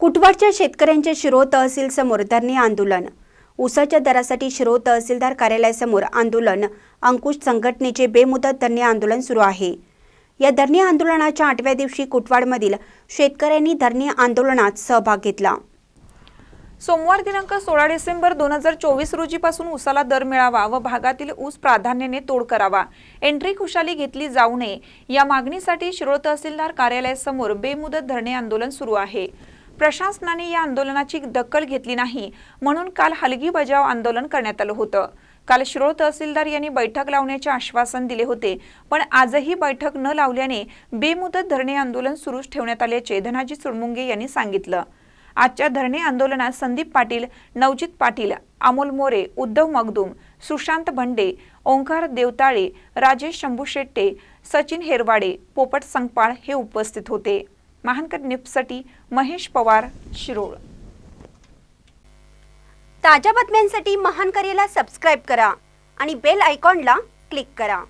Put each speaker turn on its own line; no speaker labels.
कुटवाडच्या शेतकऱ्यांच्या शिरो तहसील समोर धरणे आंदोलन. ऊसाच्या दरासाठी शिरो तहसीलदार कार्यालयासमोर आंदोलन. अंकुश संघटनेचे बेमुदत धरणे आंदोलन सुरू आहे. या धरणे आंदोलनाच्या आठव्या दिवशी कुटवाडमधील शेतकऱ्यांनी धरणे आंदोलनात सहभाग घेतला.
सोमवार दिनांक सोळा डिसेंबर दोन हजार चोवीस रोजीपासून ऊसाला दर मिळावा व भागातील ऊस प्राधान्याने तोड करावा. एंट्री खुशाली घेतली जाऊ नये. या मागणीसाठी शिरोळ तहसीलदार कार्यालयासमोर बेमुदत धरणे आंदोलन सुरू आहे. प्रशासनाने या आंदोलनाची दखल घेतली नाही म्हणून काल हलगी बजाव आंदोलन करण्यात आलं होतं. काल शिरोळ तहसीलदार यांनी बैठक लावण्याचे आश्वासन दिले होते पण आजही बैठक न लावल्याने बेमुदत धरणे आंदोलन सुरूच ठेवण्यात आल्याचे धनाजी सुरमुंगे यांनी सांगितलं. आजच्या धरणे आंदोलनात संदीप पाटील नवजित पाटील अमोल मोरे उद्धव मगदूम सुशांत भंडे ओंकार देवताळे राजेश शंभू शेट्टे सचिन हेरवाडे पोपट संगपाळ हे उपस्थित होते. महानकर न्यूजसाठी महेश पवार शिरोळ.
ताज्या बातम्यांसाठी महान करेला सबस्क्राईब करा आणि बेल आयकॉनला क्लिक करा.